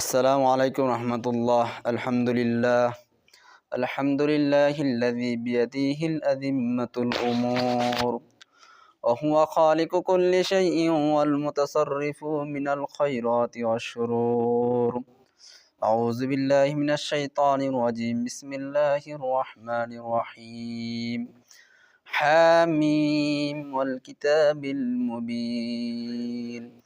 السلام عليكم ورحمة الله. الحمد لله. الحمد لله الذي بيده الأذمة الأمور. وهو خالق كل شيء والمتصرف من الخيرات والشرور. أعوذ بالله من الشيطان الرجيم. بسم الله الرحمن الرحيم. حاميم. والكتاب المبين.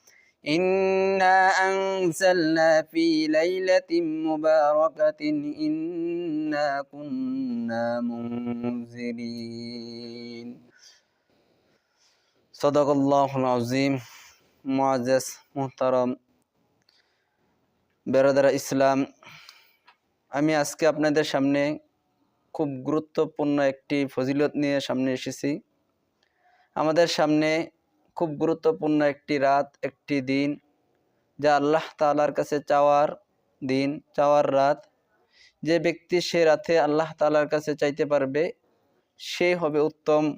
إنا أنزلنا في ليلة مباركة إنا كنا منذرين صدق الله العظيم معزز محترم বেরাদারা ইসলাম আমি আজকে আপনাদের সামনে খুব গুরুত্বপূর্ণ একটি ফজিলত নিয়ে সামনে এসেছি আমাদের সামনে খুব গুরুত্বপূর্ণ একটি রাত, একটি দিন, যা আল্লাহ তালার কাছে চাওয়ার দিন, চাওয়ার রাত। যে ব্যক্তি সে রাতে আল্লাহ তালার কাছে চাইতে পারবে, সে হবে উত্তম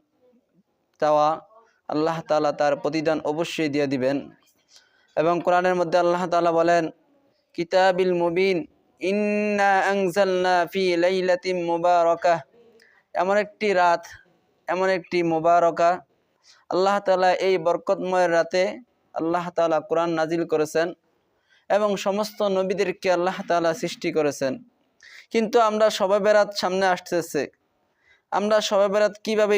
চাওয়া। আল্লাহ তালা তার প্রতিদান অবশ্যই দিয়ে দিবেন। এবং কোরআনের মধ্যে আল্লাহ তালা বলেন, কিতাবিল মুবিন, ইন্না মুবারাকাহ। এমন একটি রাত, এমন একটি মুবারকা আল্লাহ তালা এই বরকতময় রাতে আল্লাহ তালা কোরআন নাজিল করেছেন এবং সমস্ত নবীদেরকে আল্লাহ তালা সৃষ্টি করেছেন। কিন্তু আমরা সবাই বেরাত সামনে আসতেছে। আমরা সবাই বেরাত কীভাবে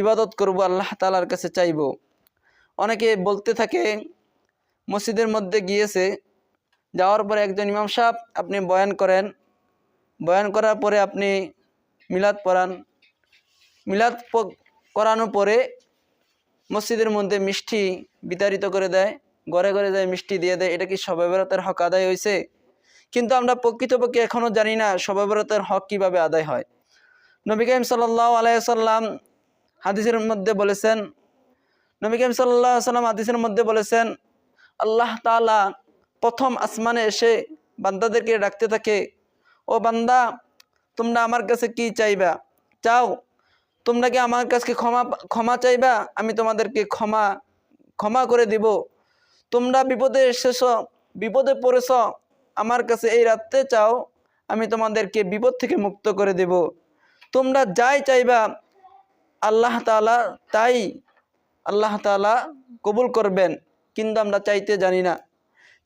ইবাদত করব আল্লাহ তালার কাছে চাইব? অনেকে বলতে থাকে, মসজিদের মধ্যে গিয়েছে, যাওয়ার পরে একজন ইমাম সাহেব আপনি বয়ান করেন। বয়ান করার পরে আপনি মিলাদ পড়ান। মিলাদ করানোর পরে মসজিদের মধ্যে মিষ্টি বিতাড়িত করে দেয়, ঘরে ঘরে যায় মিষ্টি দিয়ে দেয়, এটা কি সবাইবরতের হক আদায় হয়েছে কিন্তু আমরা প্রকৃতপক্ষে এখনও জানি না সবাইবরতের হক কীভাবে আদায় হয়। নবী কাইম সাল্লাহ আলাইসাল্লাম হাদিসের মধ্যে বলেছেন, নবী কাইম সাল্লাহ সাল্লাম হাদিসের মধ্যে বলেছেন, আল্লাহ তালা প্রথম আসমানে এসে বান্দাদেরকে ডাকতে থাকে, ও বান্দা, তোমরা আমার কাছে কি চাইবা? চাও তোমরা কি আমার কাছে ক্ষমা ক্ষমা চাইবা? আমি তোমাদেরকে ক্ষমা ক্ষমা করে দিব। তোমরা বিপদে এসেছ, বিপদে পড়েছ, আমার কাছে এই রাত্রে চাও, আমি তোমাদেরকে বিপদ থেকে মুক্ত করে দেব। তোমরা যাই চাইবা, আল্লাহ তালা তাই, আল্লাহ তালা কবুল করবেন, কিন্তু আমরা চাইতে জানি না।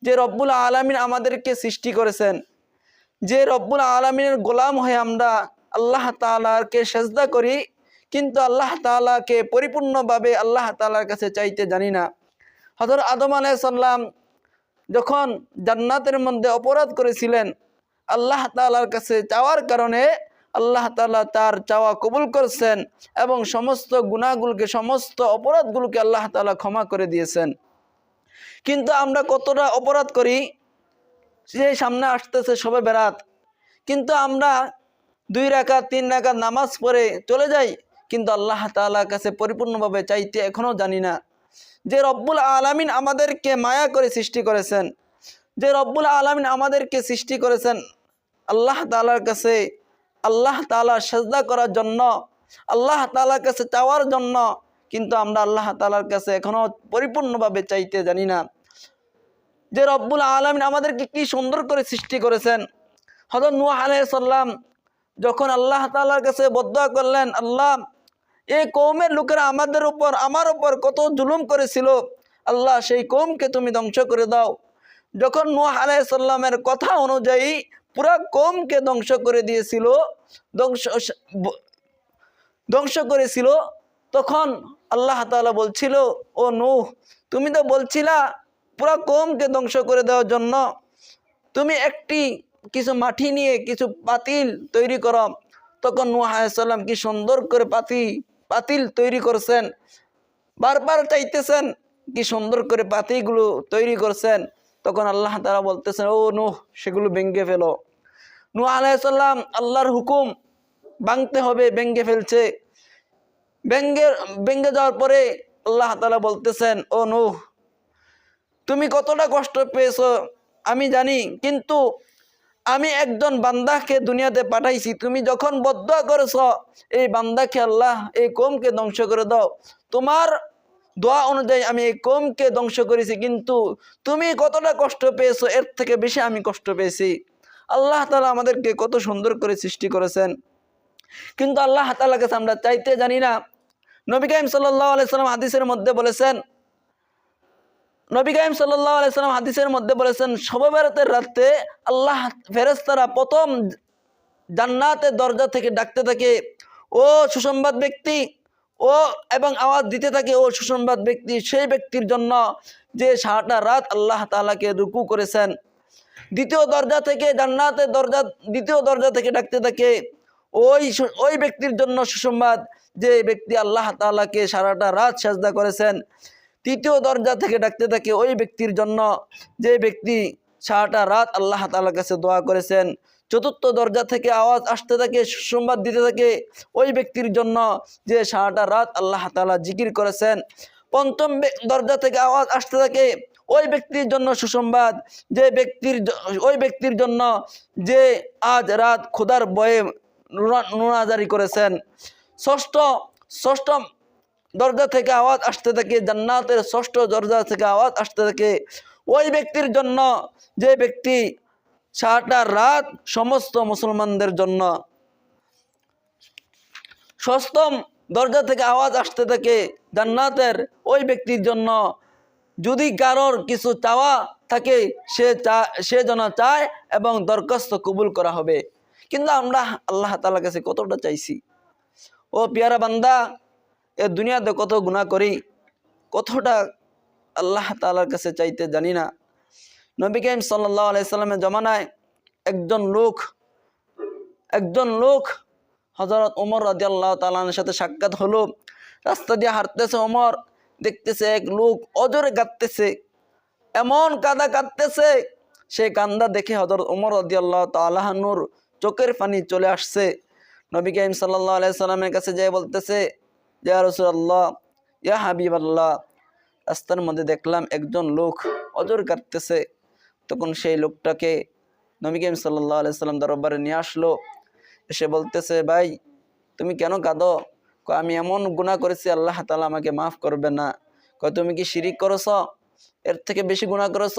যে রব্বুল আলমিন আমাদেরকে সৃষ্টি করেছেন, যে রব্বুল আলমিনের গোলাম হয়ে আমরা আল্লাহ তালাকে সেজদা করি কিন্তু আল্লাহ তালাকে পরিপূর্ণভাবে আল্লাহ তালার কাছে চাইতে জানি না। হজর আদম আলাইসাল্লাম যখন জান্নাতের মধ্যে অপরাধ করেছিলেন, আল্লাহ তালার কাছে চাওয়ার কারণে আল্লাহ তালা তার চাওয়া কবুল করছেন এবং সমস্ত গুণাগুলোকে সমস্ত অপরাধগুলোকে আল্লাহ তালা ক্ষমা করে দিয়েছেন। কিন্তু আমরা কতটা অপরাধ করি যে সামনে আসতেছে সবে বেরাত। কিন্তু আমরা দুই রাখা তিন রাকাত নামাজ পড়ে চলে যাই কিন্তু আল্লাহ তাআলার কাছে পরিপূর্ণভাবে চাইতে এখনও জানি না। যে রব্বুল আলামিন আমাদেরকে মায়া করে সৃষ্টি করেছেন, যে রব্বুল আলামিন আমাদেরকে সৃষ্টি করেছেন, আল্লাহ তাআলার কাছে, আল্লাহ তাআলা সেজদা করার জন্য, আল্লাহ তাআলার কাছে চাওয়ার জন্য কিন্তু আমরা আল্লাহ তাআলার কাছে এখনও পরিপূর্ণভাবে চাইতে জানি না। যে রব্বুল আলমিন আমাদেরকে কি সুন্দর করে সৃষ্টি করেছেন। হজরত নুয়াহ আলাইসাল্লাম যখন আল্লাহ তাআলার কাছে বদয়া করলেন, আল্লাহ এই কৌমের লোকেরা আমাদের উপর, আমার উপর কত জুলুম করেছিল, আল্লাহ সেই কৌমকে তুমি ধ্বংস করে দাও। যখন নুয়াহ আলাইসাল্লামের কথা অনুযায়ী পুরা কৌমকে ধ্বংস করে দিয়েছিল, ধ্বংস ধ্বংস করেছিল, তখন আল্লাহ তাআলা বলছিল, ও নূহ, তুমি তো বলছিলা পুরো কমকে ধ্বংস করে দেওয়ার জন্য, তুমি একটি কিছু মাটি নিয়ে কিছু পাতিল তৈরি করো। তখন নুহ আলাইসাল্লাম কি সুন্দর করে পাতি পাতিল তৈরি করছেন, বারবার চাইতেছেন কি সুন্দর করে পাতিগুলো তৈরি করছেন। তখন আল্লাহ তারা বলতেছেন, ও নুহ, সেগুলো ভেঙ্গে ফেলো। নুহ আলাইসাল্লাম আল্লাহর হুকুম ভাঙতে হবে ভেঙ্গে ফেলছে। ভেঙ্গে ভেঙ্গে যাওয়ার পরে আল্লাহ তালা বলতেছেন, ও নুহ, তুমি কতটা কষ্ট পেয়েছ, আমি জানি, কিন্তু আমি একজন বান্দাকে দুনিয়াতে পাঠাইছি, তুমি যখন বদ্ধ করেছ, এই বান্দাকে আল্লাহ এই কোমকে ধ্বংস করে দাও। তোমার দোয়া অনুযায়ী আমি এই কোমকে ধ্বংস করেছি, কিন্তু তুমি কতটা কষ্ট পেয়েছ, এর থেকে বেশি আমি কষ্ট পেয়েছি। আল্লাহ তালা আমাদেরকে কত সুন্দর করে সৃষ্টি করেছেন। কিন্তু আল্লাহ তালার কাছে আমরা চাইতে জানি না। নবী কাইম সাল্লাহ আলাইসাল্লাম হাদিসের মধ্যে বলেছেন নবী কাইম সাল্লাহ হাদিসের মধ্যে বলেছেন সববেরাতের রাতে আল্লাহ ফেরেস্তারা প্রথম জান্নাতের দরজা থেকে ডাকতে থাকে, ও সুসংবাদ ব্যক্তি, ও এবং আওয়াজ দিতে থাকে, ও সুসংবাদ ব্যক্তি, সেই ব্যক্তির জন্য যে সারাটা রাত আল্লাহ তালাকে রুকু করেছেন। দ্বিতীয় দরজা থেকে জান্নাতের দরজা, দ্বিতীয় দরজা থেকে ডাকতে থাকে, ওই ওই ব্যক্তির জন্য সুসংবাদ যে ব্যক্তি আল্লাহ তাআলাকে সারাটা রাত সাজদা করেছেন। তৃতীয় দরজা থেকে ডাকতে থাকে ওই ব্যক্তির জন্য। যে ব্যক্তি সারাটা রাত আল্লাহ তাআলার কাছে দোয়া করেছেন, চতুর্থ দরজা থেকে আওয়াজ আসতে থাকে, সুসংবাদ দিতে থাকে, ওই ব্যক্তির জন্য যে সারাটা রাত আল্লাহ তাআলা জিকির করেছেন, পঞ্চম দরজা থেকে আওয়াজ আসতে থাকে, ওই ব্যক্তির জন্য সুসংবাদ, যে ব্যক্তির ওই ব্যক্তির জন্য যে আজ রাত খোদার বয়ে নোনাজারি করেছেন। ষষ্ঠ ষষ্ঠ দরজা থেকে আওয়াজ আসতে থাকে, জান্নাতের ষষ্ঠ দরজা থেকে আওয়াজ আসতে থাকে। ওই ব্যক্তির জন্য, যে ব্যক্তি সারাটা রাত সমস্ত মুসলমানদের জন্য ষষ্ঠম দরজা থেকে আওয়াজ আসতে থাকে, জান্নাতের ওই ব্যক্তির জন্য। যদি কারোর কিছু চাওয়া থাকে, সে চা, সে যেন চায় এবং দরখাস্ত কবুল করা হবে। কিন্তু আমরা আল্লাহ তালার কাছে কতটা চাইছি? ও পিয়ারা বান্দা এ দুনিয়াতে কত গুণা করি, কতটা আল্লাহ তালার কাছে চাইতে জানি না। নবী কাইম সাল্লাহ আলাইসাল্লামের জমানায় একজন লোক একজন লোক হজরত ওমর রাজি আল্লাহ তালানের সাথে সাক্ষাৎ হলো। রাস্তা দিয়ে হাঁটতেছে ওমর, দেখতেছে এক লোক অজরে কাঁদতেছে, এমন কাদা কাঁদতেছে, সে কান্দা দেখে হজরত ওমর রাজিয়াল্লাহ তালাহানুর চোখের পানি চলে আসছে। নবী কাইম সাল্লাহ আলাইসাল্লামের কাছে যেয়ে বলতেছে ইয়া রসুল্লাহ ইয়া হাবিব আল্লাহ রাস্তার মধ্যে দেখলাম একজন লোক অজর কাটতেছে। তখন সেই লোকটাকে নবী কাইম সাল্লাহ আলাইসাল্লাম দরবারে নিয়ে আসলো। এসে বলতেছে, ভাই, তুমি কেন কাঁদো? আমি এমন গুণা করেছি, আল্লাহ তালা আমাকে মাফ করবে না। কয়, তুমি কি শিরিক করেছ? এর থেকে বেশি গুণা করেছ?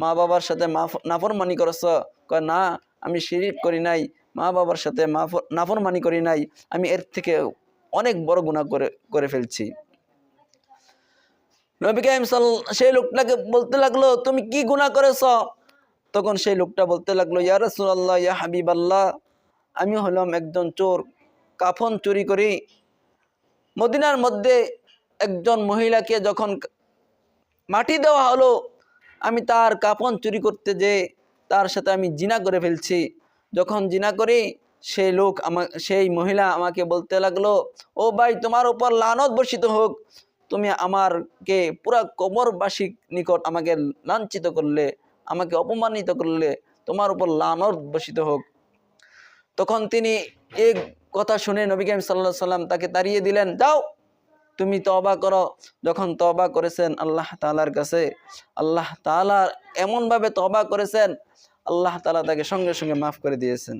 মা বাবার সাথে মাফ, নাফরমানি করেছ? কয়, না, আমি শিরিক করি নাই। মা বাবার সাথে মাফ, নাফরমানি করি নাই। আমি এর থেকে অনেক বড় গুণা করে করে ফেলছি। নবী কাইম সাল, সেই লোকটাকে বলতে লাগল, তুমি কি গুণা করেছ? তখন সেই লোকটা বলতে লাগল, ইয়া রাসূলুল্লাহ, ইয়া হাবিব আল্লাহ আমি হলাম একজন চোর, কাফন চুরি করি। মদিনার মধ্যে একজন মহিলাকে যখন মাটি দেওয়া হলো, আমি তার কাফন চুরি করতে যে তার সাথে আমি জিনা করে ফেলছি। যখন জিনা করি সেই লোক আমা, সেই মহিলা আমাকে বলতে লাগল, ও ভাই, তোমার উপর লানত বর্ষিত হোক। তুমি আমারকে পুরা কবরবাসী নিকট আমাকে লাঞ্ছিত করলে, আমাকে অপমানিত করলে, তোমার উপর লানত বর্ষিত হোক। তখন তিনি এই কথা শুনে নবী কাইম সাল্লাহ সাল্লাম তাকে তাড়িয়ে দিলেন যাও তুমি তবা করো। যখন তবা করেছেন আল্লাহ তালার কাছে, আল্লাহ তালা এমনভাবে তবা করেছেন, আল্লাহ তালা তাকে সঙ্গে সঙ্গে মাফ করে দিয়েছেন।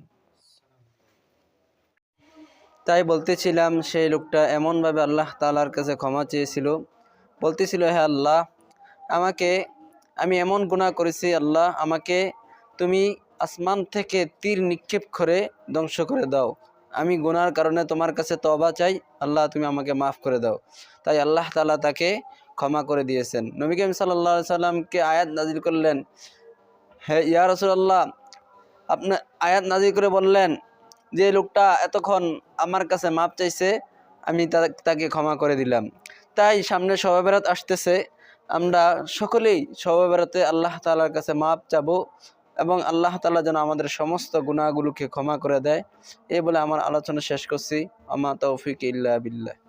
তাই বলতেছিলাম, সেই লোকটা এমনভাবে আল্লাহ তালার কাছে ক্ষমা চেয়েছিল। বলতেছিল হ্যাঁ আল্লাহ, আমাকে, আমি এমন গুনাহ করেছি, আল্লাহ, আমাকে তুমি আসমান থেকে তীর নিক্ষেপ করে ধ্বংস করে দাও। আমি গুনার কারণে তোমার কাছে তবা চাই, আল্লাহ, তুমি আমাকে মাফ করে দাও। তাই আল্লাহ তালা তাকে ক্ষমা করে দিয়েছেন। নবী করিম সাল্লাহ সাল্লামকে আয়াত নাজিল করলেন। হ্যাঁ ইয়া রসুল্লাহ আপনার আয়াত নাজিল করে বললেন যে লোকটা এতক্ষণ আমার কাছে মাপ চাইছে, আমি তাকে ক্ষমা করে দিলাম। তাই সামনে শবে আসতেছে। আমরা সকলেই শবে বেড়াতে আল্লাহ তালার কাছে মাপ চাব এবং আল্লাহ তালা যেন আমাদের সমস্ত গুণাগুলোকে ক্ষমা করে দেয়। এ বলে আমার আলোচনা শেষ করছি। আমা তৌফিক ইল্লা বিল্লাহ।